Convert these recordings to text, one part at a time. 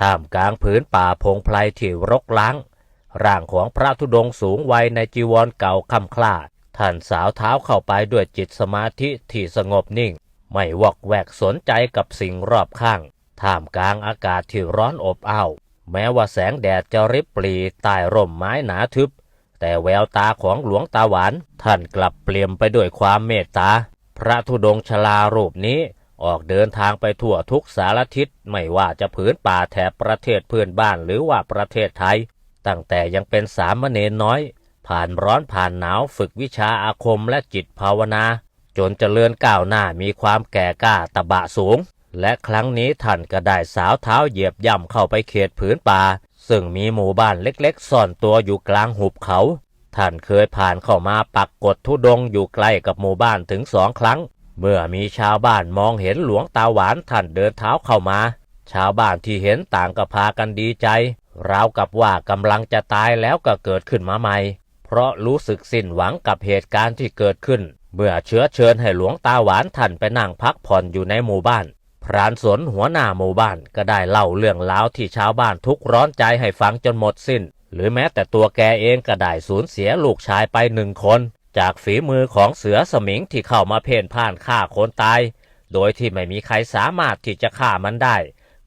ท่ามกลางผืนป่าพงไพรที่รกล้าง ร่างของพระธุดงค์สูงวัยในจีวรเก่าค่ำคล้าท่านสาวเท้าเข้าไปด้วยจิตสมาธิที่สงบนิ่ง ไม่วอกแวกสนใจกับสิ่งรอบข้าง ท่ามกลางอากาศที่ร้อนอบอ้าว แม้ว่าแสงแดดจะริบปรีใต้ร่มไม้หนาทึบ แต่แววตาของหลวงตาหวาน ท่านกลับเปลี่ยมไปด้วยความเมตตา พระธุดงค์ชลารูปนี้ ออกเดินทางไปทั่วทุกสารทิศไม่ว่าจะผืนป่าแถบประเทศเพื่อนบ้านหรือว่าประเทศไทย ตั้งแต่ยังเป็นสามเณรน้อย ผ่านร้อนผ่านหนาวฝึกวิชาอาคมและจิตภาวนา จนเจริญก้าวหน้ามีความแก่กล้าตะบะสูง และครั้งนี้ท่านก็ได้สาวเท้าเหยียบย่ำเข้าไปเขตผืนป่า ซึ่งมีหมู่บ้านเล็กๆ ซ่อนตัวอยู่กลางหุบเขา ท่านเคยผ่านเข้ามาปักกดทุดงอยู่ใกล้กับหมู่บ้านถึงสองครั้ง เมื่อมีชาวบ้านมองเห็นหลวงตาหวานท่านเดินเท้าเข้ามา ชาวบ้านที่เห็นต่างก็พากันดีใจ ราวกับว่ากำลังจะตายแล้วก็เกิดขึ้นมาใหม่ เพราะรู้สึกสิ้นหวังกับเหตุการณ์ที่เกิดขึ้น เมื่อเชื้อเชิญให้หลวงตาหวานท่านไปนั่งพักผ่อนอยู่ในหมู่บ้าน พรานสนหัวหน้าหมู่บ้านก็ได้เล่าเรื่องราวที่ชาวบ้านทุกร้อนใจให้ฟังจนหมดสิ้น หรือแม้แต่ตัวแกเองก็ได้สูญเสียลูกชายไปหนึ่งคน จากฝีมือของเสือสมิงที่เข้ามาเพ่นพ่านฆ่าคนตาย โดยที่ไม่มีใครสามารถที่จะฆ่ามันได้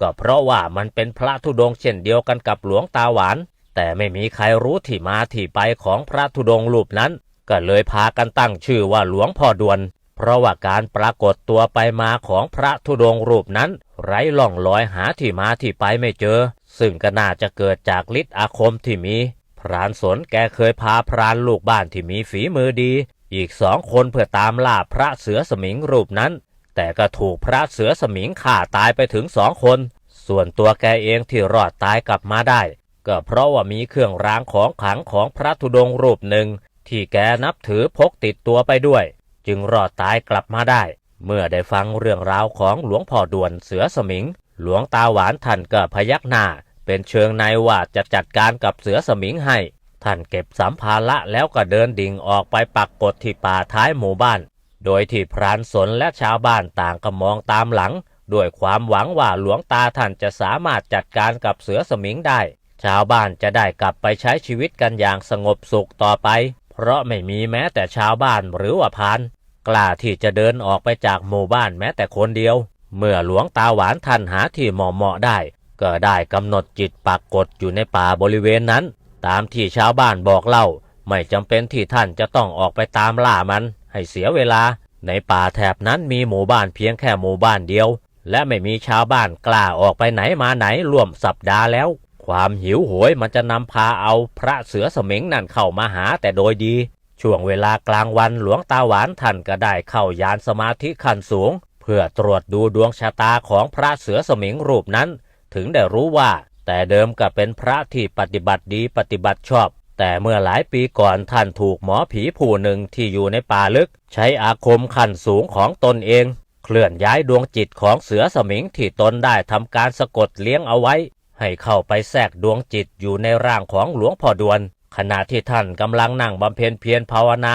ก็เพราะว่ามันเป็นพระธุดงเช่นเดียวกันกับหลวงตาหวาน แต่ไม่มีใครรู้ที่มาที่ไปของพระธุดงรูปนั้น ก็เลยพากันตั้งชื่อว่าหลวงพ่อดวน เพราะว่าการปรากฏตัวไปมาของพระธุดงรูปนั้น ไร้ล่องลอยหาที่มาที่ไปไม่เจอ ซึ่งก็น่าจะเกิดจากฤทธิ์อาคมที่มี พรานสนแกเคยพาพรานลูกบ้านที่มีฝีมือดี อีกสองคนเพื่อตามล่าพระเสือสมิงรูปนั้น แต่ก็ถูกพระเสือสมิงฆ่าตายไปถึงสองคน ส่วนตัวแกเองที่รอดตายกลับมาได้ ก็เพราะว่ามีเครื่องรางของขลังของพระธุดงค์รูปหนึ่ง ที่แกนับถือพกติดตัวไปด้วย จึงรอดตายกลับมาได้ เมื่อได้ฟังเรื่องราวของหลวงพ่อด่วนเสือสมิง หลวงตาหวานท่านก็พยักหน้า เป็นเชิงในว่าจะจัดการกับเสือสมิงให้ ท่านเก็บสัมภาระแล้วก็เดินดิ่งออกไปปักกดที่ป่าท้ายหมู่บ้าน โดยที่พรานสนและชาวบ้านต่างก็มองตามหลัง ด้วยความหวังว่าหลวงตาท่านจะสามารถจัดการกับเสือสมิงได้ ชาวบ้านจะได้กลับไปใช้ชีวิตกันอย่างสงบสุขต่อไป เพราะไม่มีแม้แต่ชาวบ้านหรือว่าพรานกล้าที่จะเดินออกไปจากหมู่บ้านแม้แต่คนเดียว เมื่อหลวงตาหวานท่านหาที่เหมาะเหมาะได้ ก็ได้กำหนดจิตปักกดอยู่ในป่าบริเวณนั้น ตามที่ชาวบ้านบอกเล่า ไม่จำเป็นที่ท่านจะต้องออกไปตามล่ามันให้เสียเวลา ในป่าแถบนั้นมีหมู่บ้านเพียงแค่หมู่บ้านเดียว และไม่มีชาวบ้านกล้าออกไปไหนมาไหนร่วมสัปดาห์แล้ว ความหิวโหยมันจะนำพาเอาพระเสือสมิงนั่นเข้ามาหาแต่โดยดี ช่วงเวลากลางวันหลวงตาหวานท่านก็ได้เข้ายานสมาธิขั้นสูง เพื่อตรวจดูดวงชะตาของพระเสือสมิงรูปนั้น ถึงได้รู้ว่า แต่เดิมก็เป็นพระที่ปฏิบัติดีปฏิบัติชอบ แต่เมื่อหลายปีก่อนท่านถูกหมอผีผู้หนึ่งที่อยู่ในป่าลึก ใช้อาคมขั้นสูงของตนเอง เคลื่อนย้ายดวงจิตของเสือสมิงที่ตนได้ทำการสะกดเลี้ยงเอาไว้ ให้เข้าไปแทรกดวงจิตอยู่ในร่างของหลวงพ่อดวน ขณะที่ท่านกำลังนั่งบำเพ็ญเพียรภาวนา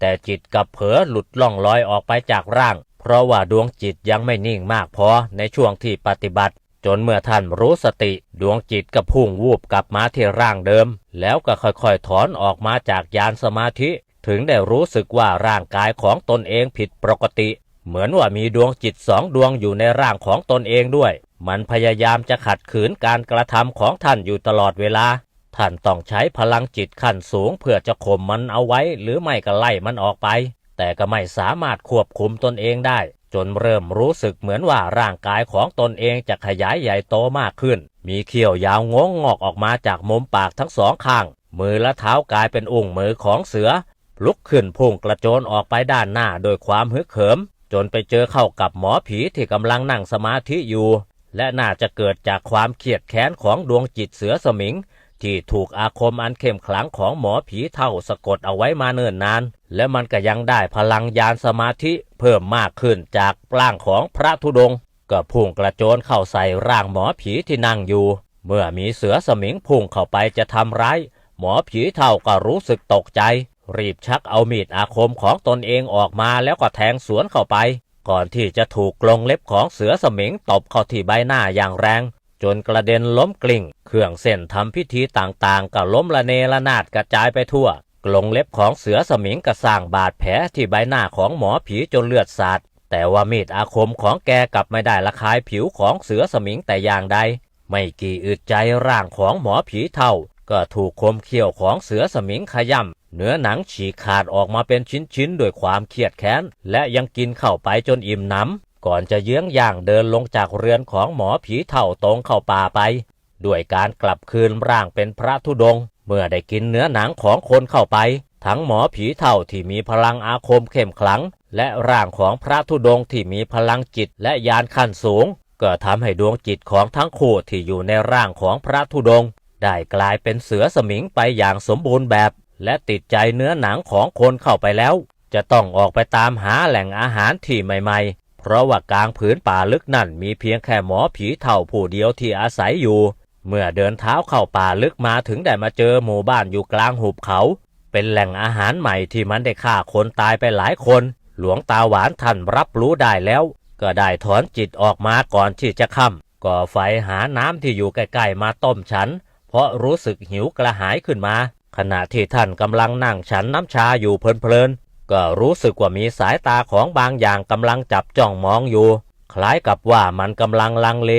แต่จิตกับเผลอหลุดล่องลอยออกไปจากร่างเพราะว่าดวงจิตยังไม่นิ่งมากพอในช่วงที่ปฏิบัติ จนเมื่อท่านรู้สติดวงจิตก็พุ่งวูบกลับมาที่ร่างเดิม แล้วก็ค่อยๆถอนออกมาจากยานสมาธิ ถึงได้รู้สึกว่าร่างกายของตนเองผิดปกติ เหมือนว่ามีดวงจิตสองดวงอยู่ในร่างของตนเองด้วย มันพยายามจะขัดขืนการกระทำของท่านอยู่ตลอดเวลา ท่านต้องใช้พลังจิตขั้นสูงเพื่อจะข่มมันเอาไว้ หรือไม่ก็ไล่มันออกไป แต่ก็ไม่สามารถควบคุมตนเองได้ จนเริ่มรู้สึกเหมือนว่าร่างกายของตนเองจะขยายใหญ่โตมากขึ้น มีเขี้ยวยาวงงงอกออกมาจากมุมปากทั้งสองข้าง มือและเท้ากลายเป็นอุ้งมือของเสือ ลุกขึ้นพุ่งกระโจนออกไปด้านหน้าโดยความฮึกเหิม จนไปเจอเข้ากับหมอผีที่กำลังนั่งสมาธิอยู่ และน่าจะเกิดจากความเครียดแค้นของดวงจิตเสือสมิง ที่ถูกอาคมอันเข้มขลังของหมอผีเท่าสะกดเอาไว้มาเนิ่นนาน และมันก็ยังได้พลังยานสมาธิเพิ่มมากขึ้นจากร่างของพระธุดงค์ก็พุ่งกระโจนเข้าใส่ร่างหมอผีที่นั่งอยู่ เมื่อมีเสือสมิงพุ่งเข้าไปจะทำร้ายหมอผีเท่าก็รู้สึกตกใจ รีบชักเอามีดอาคมของตนเองออกมาแล้วก็แทงสวนเข้าไป ก่อนที่จะถูกกรงเล็บของเสือสมิงตบเข้าที่ใบหน้าอย่างแรง จนกระเด็นล้มกลิ้ง เครื่องเส้นทำพิธีต่างๆ ก็ล้มละเนระนาดกระจายไปทั่ว กลงเล็บของเสือสมิงก็สร้างบาดแผลที่ใบหน้าของหมอผีจนเลือดสาด แต่ว่ามีดอาคมของแกกลับไม่ได้ละคายผิวของเสือสมิงแต่อย่างใด ไม่กี่อึดใจร่างของหมอผีเท่า ก็ถูกคมเขี้ยวของเสือสมิงขย่ำเนื้อหนังฉีกขาดออกมาเป็นชิ้นๆด้วยความเครียดแค้น และยังกินเข้าไปจนอิ่มหนำก่อนจะเยื้องย่างเดินลงจากเรือนของหมอผีเท่าตรงเข้าป่าไป ด้วยการกลับคืนร่างเป็นพระธุดงค์เมื่อได้กินเนื้อหนังของคนเข้าไป ทั้งหมอผีเท่าที่มีพลังอาคมเข้มขลัง และร่างของพระธุดงค์ที่มีพลังจิตและญาณขั้นสูง ก็ทำให้ดวงจิตของทั้งคู่ที่อยู่ในร่างของพระธุดงค์ได้กลายเป็นเสือสมิงไปอย่างสมบูรณ์แบบ และติดใจเนื้อหนังของคนเข้าไปแล้ว จะต้องออกไปตามหาแหล่งอาหารที่ใหม่ ๆ เพราะว่ากลางผืนป่าลึกนั่นมีเพียงแค่หมอผีเท่าผู้เดียวที่อาศัยอยู่ เมื่อเดินเท้าเข้าป่าลึกมาถึงได้มาเจอหมู่บ้านอยู่กลางหุบเขา เป็นแหล่งอาหารใหม่ที่มันได้ฆ่าคนตายไปหลายคน หลวงตาหวานท่านรับรู้ได้แล้ว ก็ได้ถอนจิตออกมาก่อนที่จะค่ำก่อไฟหาน้ำที่อยู่ใกล้ๆมาต้มฉัน เพราะรู้สึกหิวกระหายขึ้นมา ขณะที่ท่านกำลังนั่งฉันน้ำชาอยู่เพลินๆก็รู้สึกว่ามีสายตาของบางอย่างกำลังจับจ้องมองอยู่ คล้ายกับว่ามันกำลังลังเล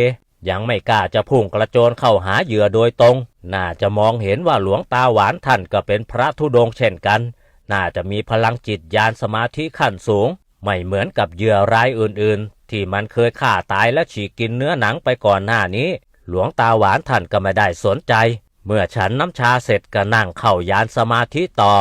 ยังไม่กล้าจะพุ่งกระโจนเข้าหาเหยื่อโดยตรง น่าจะมองเห็นว่าหลวงตาหวานท่านก็เป็นพระธุดงเช่นกัน น่าจะมีพลังจิตญาณสมาธิขั้นสูง ไม่เหมือนกับเหยื่อรายอื่นๆ ที่มันเคยฆ่าตายและฉีกกินเนื้อหนังไปก่อนหน้านี้ หลวงตาหวานท่านก็ไม่ได้สนใจ เมื่อฉันน้ำชาเสร็จก็นั่งเข้ายานสมาธิต่อ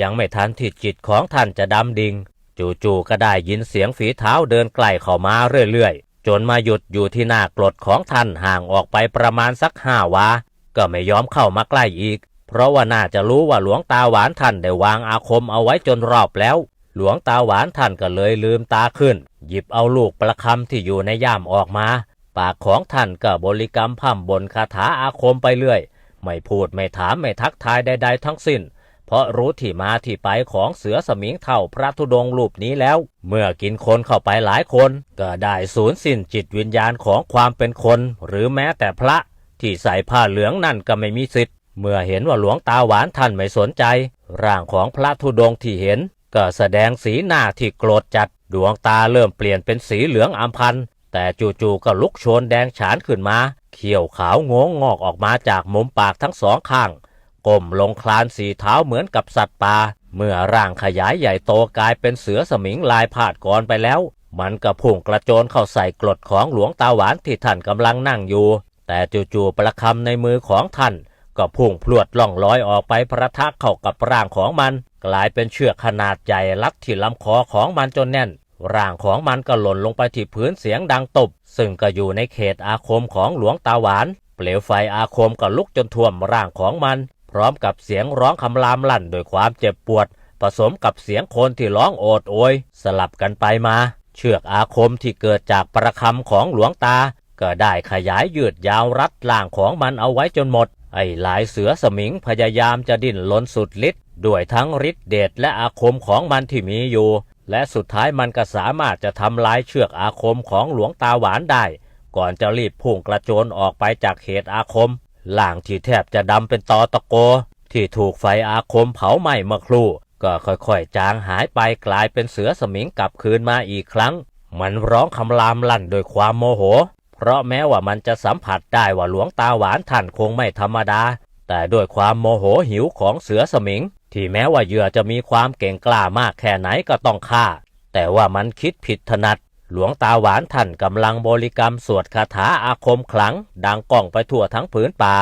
ยังไม่ทันที่จิตของท่านจะดำดิ่งจู่ๆก็ได้ยินเสียงฝีเท้าเดินใกล้เข้ามาเรื่อยๆ จนมาหยุดอยู่ที่หน้ากรดของท่านห่างออกไปประมาณสักห้าวา ก็ไม่ยอมเข้ามาใกล้อีก เพราะว่าน่าจะรู้ว่าหลวงตาหวานท่านได้วางอาคมเอาไว้จนรอบแล้ว หลวงตาหวานท่านก็เลยลืมตาขึ้น หยิบเอาลูกประคำที่อยู่ในย่ามออกมา ปากของท่านก็บริกรรมพ่ำบนคาถาอาคมไปเรื่อย ไม่พูดไม่ถามไม่ทักทายใดๆทั้งสิ้น เพราะรู้ที่มาที่ไปของเสือสมิงเท่าพระธุดงค์รูปนี้แล้ว เมื่อกินคนเข้าไปหลายคน ก็ได้สูญสิ้นจิตวิญญาณของความเป็นคน หรือแม้แต่พระที่ใส่ผ้าเหลืองนั่นก็ไม่มีสิทธิ์ เมื่อเห็นว่าหลวงตาหวานท่านไม่สนใจ ร่างของพระธุดงค์ที่เห็น ก็แสดงสีหน้าที่โกรธจัด ดวงตาเริ่มเปลี่ยนเป็นสีเหลืองอำพันแต่จู่ๆก็ลุกโชนแดงฉานขึ้นมา เขี้ยวขาวงงงอกออกมาจากมุมปากทั้งสองข้าง ก้มลงคลานสีเท้าเหมือนกับสัตว์ป่า เมื่อร่างขยายใหญ่โตกลายเป็นเสือสมิงลายผาดก่อนไปแล้ว มันก็พุ่งกระโจนเข้าใส่กรดของหลวงตาหวานที่ท่านกำลังนั่งอยู่ แต่จู่ๆประคำในมือของท่าน ก็พุ่งพลวดล่องลอยออกไปประทักเข้ากับร่างของมัน กลายเป็นเชือกขนาดใหญ่ลัดที่ลำคอของมันจนแน่น ร่างของมันก็หล่นลงไปที่พื้นเสียงดังตบ ซึ่งก็อยู่ในเขตอาคมของหลวงตาหวานเปลวไฟอาคมก็ลุกจนท่วมร่างของมัน พร้อมกับเสียงร้องคำรามลั่นด้วยความเจ็บปวด ผสมกับเสียงคนที่ร้องโอดโอย สลับกันไปมา เชือกอาคมที่เกิดจากประคำของหลวงตา ก็ได้ขยายยืดยาวรัดล่างของมันเอาไว้จนหมด ไอ้หลายเสือสมิงพยายามจะดิ้นรนสุดฤทธิ์ด้วยทั้งฤทธิ์เดชและอาคมของมันที่มีอยู่ และสุดท้ายมันก็สามารถจะทำลายเชือกอาคมของหลวงตาหวานได้ ก่อนจะรีบพุ่งกระโจนออกไปจากเขตอาคม ล่างที่แทบจะดำเป็นตอตะโก ที่ถูกไฟอาคมเผาไหม้เมื่อครู่ ก็ค่อยๆ จางหายไปกลายเป็นเสือสมิงกลับคืนมาอีกครั้ง มันร้องคำรามลั่นด้วยความโมโห เพราะแม้ว่ามันจะสัมผัสได้ว่าหลวงตาหวานท่านคงไม่ธรรมดา แต่ด้วยความโมโหหิวของเสือสมิง ที่แม้ว่าเหยื่อจะมีความเก่งกล้ามากแค่ไหนก็ต้องฆ่า แต่ว่ามันคิดผิดถนัด หลวงตาหวานท่านกำลังบริกรรมสวดคาถาอาคมขลัง ดังก้องไปทั่วทั้งผืนป่า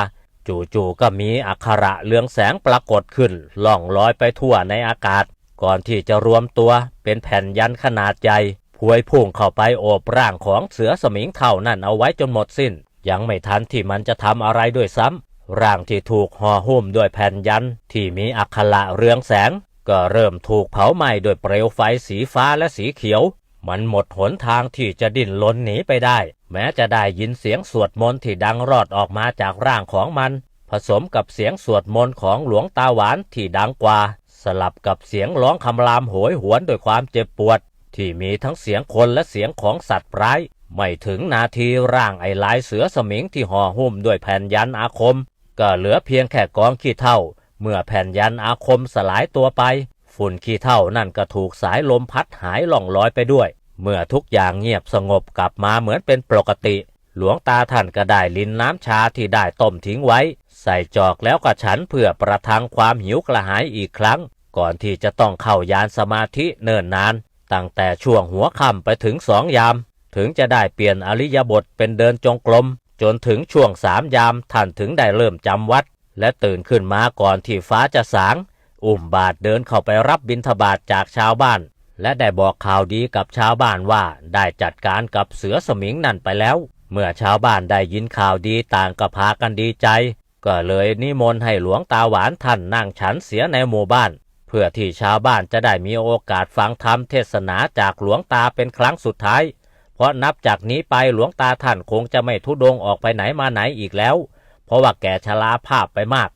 จู่ๆก็มีอักขระเรืองแสงปรากฏขึ้น ล่องลอยไปทั่วในอากาศ ก่อนที่จะรวมตัวเป็นแผ่นยันขนาดใหญ่พวยพุ่งเข้าไปโอบร่างของเสือสมิงเท่านั่นเอาไว้จนหมดสิ้น ยังไม่ทันที่มันจะทำอะไรด้วยซ้ำร่างที่ถูกห่อหุ้มด้วยแผ่นยันที่มีอักขระเรืองแสง ก็เริ่มถูกเผาไหม้ด้วยเปลวไฟสีฟ้าและสีเขียว มันหมดหนทางที่จะดิ้นรนหนีไปได้ แม้จะได้ยินเสียงสวดมนต์ที่ดังรอดออกมาจากร่างของมัน ผสมกับเสียงสวดมนต์ของหลวงตาหวานที่ดังกว่า สลับกับเสียงร้องคำรามโหยหวนด้วยความเจ็บปวด ที่มีทั้งเสียงคนและเสียงของสัตว์ร้าย ไม่ถึงนาทีร่างไอ้ลายเสือสมิงที่ห่อหุ้มด้วยแผ่นยันอาคม ก็เหลือเพียงแค่กองขี้เท่า เมื่อแผ่นยันอาคมสลายตัวไป ฝุ่นขี้เท่านั่นก็ถูกสายลมพัดหายล่องลอยไปด้วย เมื่อทุกอย่างเงียบสงบกลับมาเหมือนเป็นปกติ หลวงตาท่านก็ได้ลินน้ำชาที่ได้ต้มทิ้งไว้ ใส่จอกแล้วก็ฉันเพื่อประทังความหิวกระหายอีกครั้ง ก่อนที่จะต้องเข้ายานสมาธิเนิ่นนาน ตั้งแต่ช่วงหัวค่ำไปถึงสองยาม ถึงจะได้เปลี่ยนอริยบทเป็นเดินจงกรมจนถึงช่วงสามยามท่านถึงได้เริ่มจำวัด และตื่นขึ้นมาก่อนที่ฟ้าจะสาง อุ้มบาทเดินเข้าไปรับบิณฑบาตจากชาวบ้าน และได้บอกข่าวดีกับชาวบ้านว่าได้จัดการกับเสือสมิงนั่นไปแล้ว เมื่อชาวบ้านได้ยินข่าวดีต่างก็พากันดีใจ ก็เลยนิมนต์ให้หลวงตาหวานท่านนั่งฉันเสียในหมู่บ้าน เพื่อที่ชาวบ้านจะได้มีโอกาสฟังธรรมเทศนาจากหลวงตาเป็นครั้งสุดท้าย เพราะนับจากนี้ไปหลวงตาท่านคงจะไม่ทุดงออกไปไหนมาไหนอีกแล้ว เพราะว่าแก่ชราภาพไปมาก